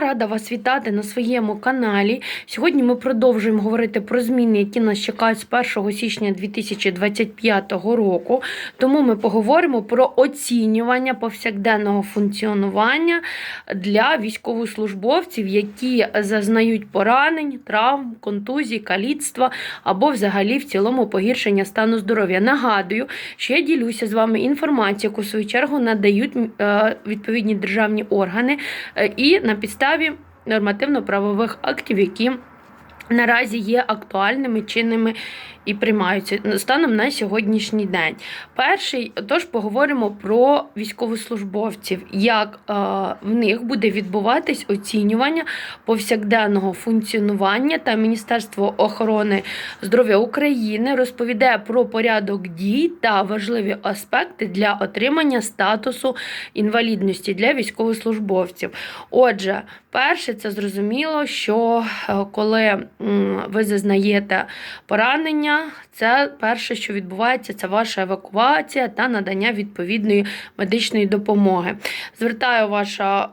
Рада вас вітати на своєму каналі. Сьогодні ми продовжуємо говорити про зміни, які нас чекають з 1 січня 2025 року. Тому ми поговоримо про оцінювання повсякденного функціонування для військовослужбовців, які зазнають поранень, травм, контузій, каліцтва або взагалі в цілому погіршення стану здоров'я. Нагадую, що я ділюся з вами інформацією, яку в свою чергу надають е, відповідні державні органи е, і на підставі нормативно-правових актів, які наразі є актуальними, чинними і приймаються станом на сьогоднішній день. Перший, тож поговоримо про військовослужбовців, як е, в них буде відбуватись оцінювання повсякденного функціонування та Міністерство охорони здоров'я України розповідає про порядок дій та важливі аспекти для отримання статусу інвалідності для військовослужбовців. Отже, перше, це зрозуміло, що е, коли ви зазнаєте поранення, це перше, що відбувається, це ваша евакуація та надання відповідної медичної допомоги. Звертаю ваша,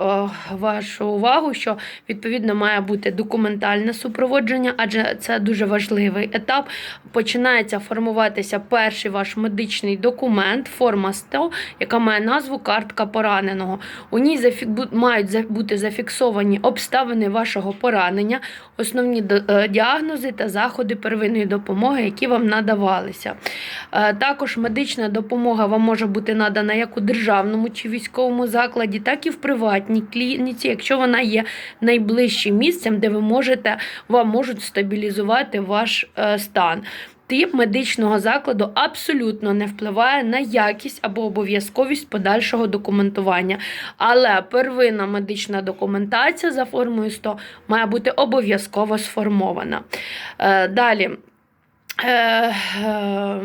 е, вашу увагу, що відповідно має бути документальне супроводження, адже це дуже важливий етап. Починається формуватися перший ваш медичний документ, форма 100, яка має назву картка пораненого. У ній зафі... бу- мають бути зафіксовані обставини вашого поранення, основні до- діагнози та заходи первинної допомоги, які вам надавалися. Е, Також медична допомога вам може бути надана як у державному чи військовому закладі, так і в приватній клініці, якщо вона є найближчим місцем, де ви можете, вам можуть стабілізувати ваш е, стан. Тип медичного закладу абсолютно не впливає на якість або обов'язковість подальшого документування. Але первинна медична документація за формою 100 має бути обов'язково сформована. Е, Далі. Е, е,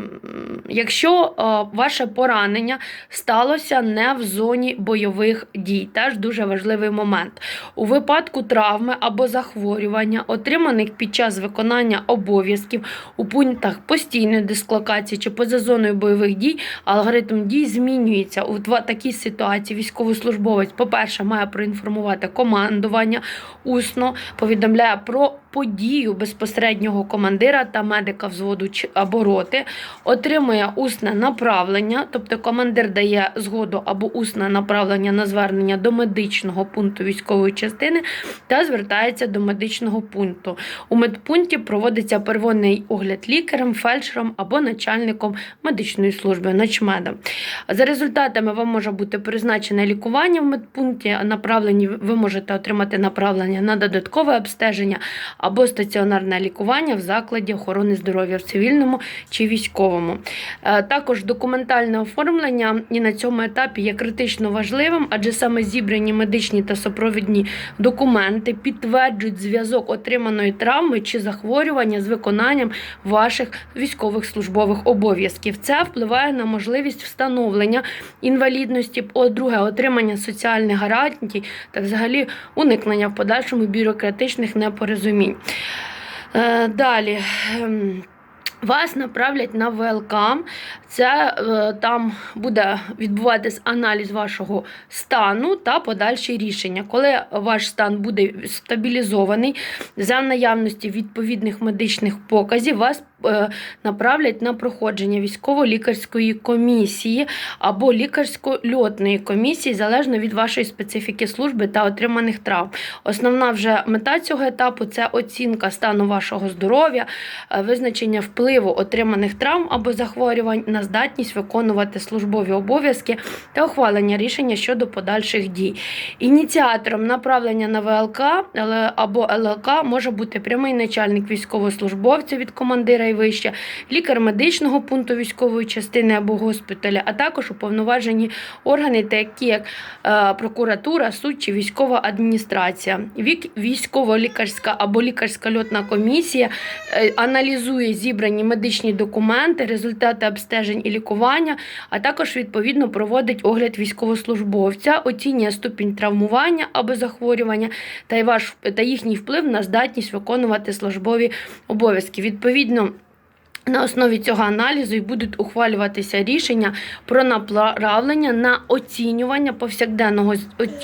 якщо е, ваше поранення сталося не в зоні бойових дій, теж дуже важливий момент. У випадку травми або захворювання, отриманих під час виконання обов'язків у пунктах постійної дислокації чи поза зоною бойових дій, алгоритм дій змінюється. У такій ситуації військовослужбовець, по-перше, має проінформувати командування усно, повідомляє про подію безпосереднього командира та медика взводу або роти, отримує усне направлення, тобто командир дає згоду або усне направлення на звернення до медичного пункту військової частини та звертається до медичного пункту. У медпункті проводиться первинний огляд лікарем, фельдшером або начальником медичної служби, начмедом. За результатами вам може бути призначене лікування в медпункті, направлені ви можете отримати направлення на додаткове обстеження або стаціонарне лікування в закладі охорони здоров'я в цивільному чи військовому. Е, Також документальне оформлення і на цьому етапі є критично важливим, адже саме зібрані медичні та супровідні документи підтверджують зв'язок отриманої травми чи захворювання з виконанням ваших військових службових обов'язків. Це впливає на можливість встановлення інвалідності, по-друге, отримання соціальних гарантій та взагалі уникнення в подальшому бюрократичних непорозумінь. Е, Далі. ем, Вас направлять на ВЛК. Це е, там буде відбуватись аналіз вашого стану та подальші рішення. Коли ваш стан буде стабілізований за наявності відповідних медичних показів, вас е, направлять на проходження військово-лікарської комісії або лікарсько-льотної комісії, залежно від вашої специфіки служби та отриманих травм. Основна вже мета цього етапу це оцінка стану вашого здоров'я, е, визначення впливу отриманих травм або захворювань на здатність виконувати службові обов'язки та ухвалення рішення щодо подальших дій. Ініціатором направлення на ВЛК або ЛЛК може бути прямий начальник військовослужбовця від командира і вище, лікар медичного пункту військової частини або госпіталя, а також уповноважені органи, такі як е, прокуратура, суд чи військова адміністрація. Військово-лікарська або лікарська льотна комісія е, аналізує зібрані медичні документи, результати обстежень і лікування, а також відповідно проводить огляд військовослужбовця, оцінює ступінь травмування або захворювання та, й ваш, та їхній вплив на здатність виконувати службові обов'язки. Відповідно. На основі цього аналізу і будуть ухвалюватися рішення про направлення на оцінювання повсякденного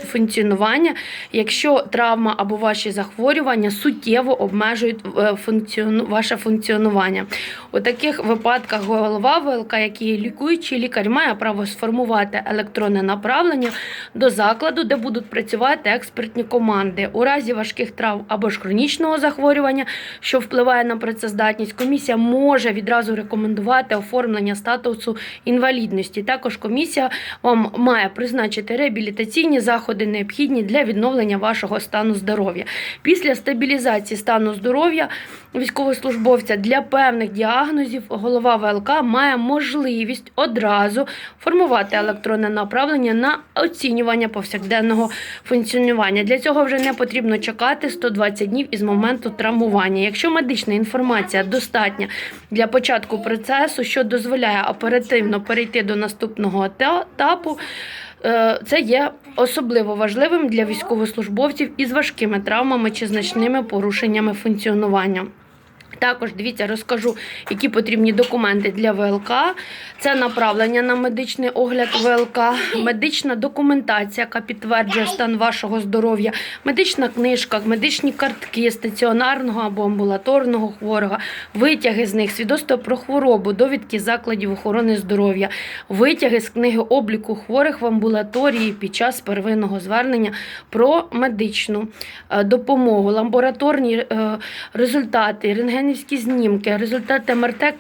функціонування, якщо травма або ваші захворювання суттєво обмежують е, функціону, ваше функціонування. У таких випадках голова ВЛК, який лікуючий лікар, має право сформувати електронне направлення до закладу, де будуть працювати експертні команди. У разі важких травм або ж хронічного захворювання, що впливає на працездатність, комісія може відразу рекомендувати оформлення статусу інвалідності. Також комісія вам має призначити реабілітаційні заходи, необхідні для відновлення вашого стану здоров'я. Після стабілізації стану здоров'я військовослужбовця для певних діагнозів голова ВЛК має можливість одразу формувати електронне направлення на оцінювання повсякденного функціонування. Для цього вже не потрібно чекати 120 днів із моменту травмування. Якщо медична інформація достатня для початку процесу, що дозволяє оперативно перейти до наступного ета- етапу. е, Це є особливо важливим для військовослужбовців із важкими травмами чи значними порушеннями функціонування. Також дивіться, розкажу, які потрібні документи для ВЛК. Це направлення на медичний огляд ВЛК, медична документація, яка підтверджує стан вашого здоров'я, медична книжка, медичні картки стаціонарного або амбулаторного хворого, витяги з них, свідоцтво про хворобу, довідки закладів охорони здоров'я, витяги з книги обліку хворих в амбулаторії під час первинного звернення про медичну е, допомогу, лабораторні е, результати, рентгенівські знімки, результати МРТ,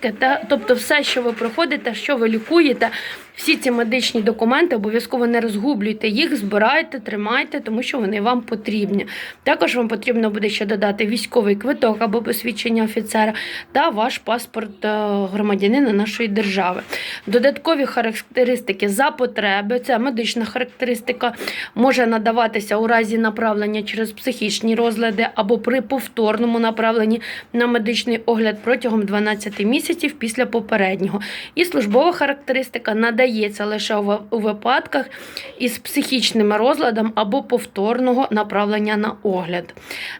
тобто все, що ви проходите, що ви лікуєте. Всі ці медичні документи обов'язково не розгублюйте їх, збирайте, тримайте, тому що вони вам потрібні. Також вам потрібно буде ще додати військовий квиток або посвідчення офіцера та ваш паспорт е, громадянина нашої держави. Додаткові характеристики за потреби, це медична характеристика, може надаватися у разі направлення через психічні розлади або при повторному направленні на медичний огляд протягом 12 місяців після попереднього. І службова характеристика надається лише у випадках із психічним розладом або повторного направлення на огляд.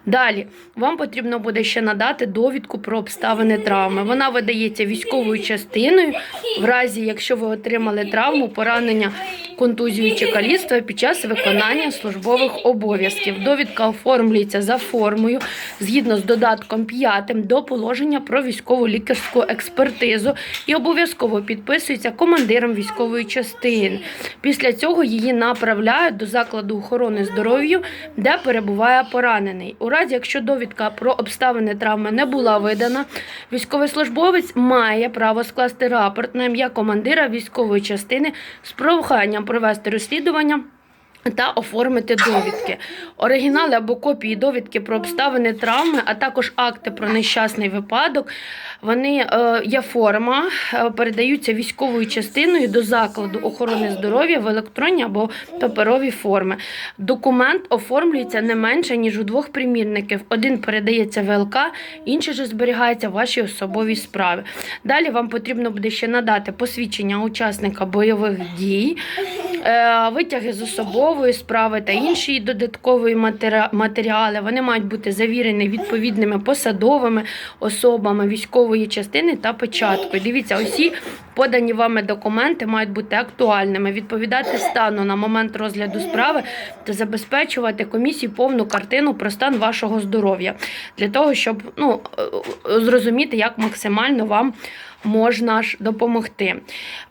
Далі вам потрібно буде ще надати довідку про обставини травми. Вона видається військовою частиною, в разі якщо ви отримали травму, поранення, контузію чи каліцтво під час виконання службових обов'язків. Довідка оформлюється за формою згідно з додатком 5 до положення про військову лікарську експертизу і обов'язково підписується командиром військової частини. Після цього її направляють до закладу охорони здоров'я, де перебуває поранений. У разі, якщо довідка про обставини травми не була видана, військовослужбовець має право скласти рапорт на ім'я командира військової частини з проханням провести розслідування. Та оформити довідки, оригінали або копії довідки про обставини травми, а також акти про нещасний випадок. Вони е, є форма, е, передаються військовою частиною до закладу охорони здоров'я в електронній або паперовій формі. Документ оформлюється не менше ніж у двох примірників. Один передається ВЛК, інший же зберігається в вашій особовій справі. Далі вам потрібно буде ще надати посвідчення учасника бойових дій, витяги з особової справи та інші додаткові матері- матеріали. Вони мають бути завірені відповідними посадовими особами військової частини та печаткою. Дивіться, усі подані вами документи мають бути актуальними, відповідати стану на момент розгляду справи та забезпечувати комісії повну картину про стан вашого здоров'я для того, щоб ну, е, зрозуміти, як максимально вам можна ж допомогти.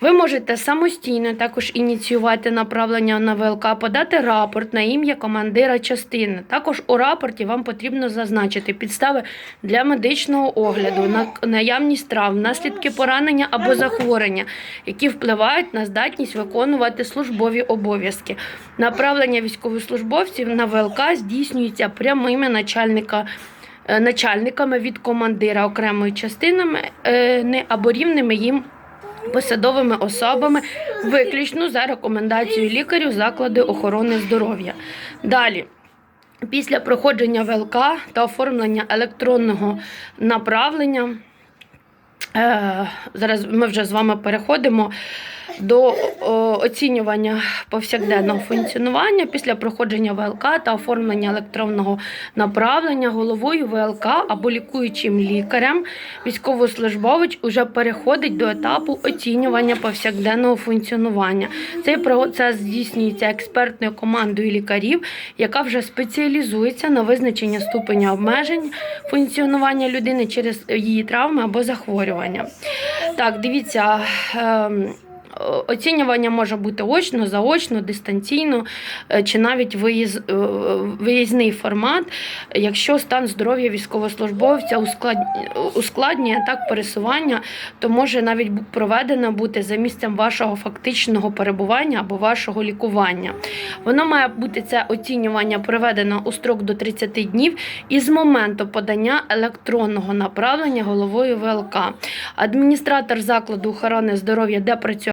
Ви можете самостійно також ініціювати направлення на ВЛК, подати рапорт на ім'я командира частини. Також у рапорті вам потрібно зазначити підстави для медичного огляду, на- наявність травм, наслідки поранення або захворювання, які впливають на здатність виконувати службові обов'язки. Направлення військовослужбовців на ВЛК здійснюється прямими начальника е, начальниками від командира окремої частинами е, або рівними їм посадовими особами, виключно за рекомендацією лікарів заклади охорони здоров'я. Далі. Після проходження ВЛК та оформлення електронного направлення, е, зараз ми вже з вами переходимо до оцінювання повсякденного функціонування після проходження ВЛК та оформлення електронного направлення головою ВЛК або лікуючим лікарем військовослужбовець уже переходить до етапу оцінювання повсякденного функціонування. Цей процес здійснюється експертною командою лікарів, яка вже спеціалізується на визначенні ступеня обмежень функціонування людини через її травми або захворювання. Так, дивіться. О- Оцінювання може бути очно, заочно, дистанційно е, чи навіть виїз, е, виїзний формат, якщо стан здоров'я військовослужбовця усклад- ускладнює так пересування, то може навіть проведено бути за місцем вашого фактичного перебування або вашого лікування. Воно має бути це оцінювання проведено у строк до 30 днів із моменту подання електронного направлення головою ВЛК. Адміністратор закладу охорони здоров'я, де працює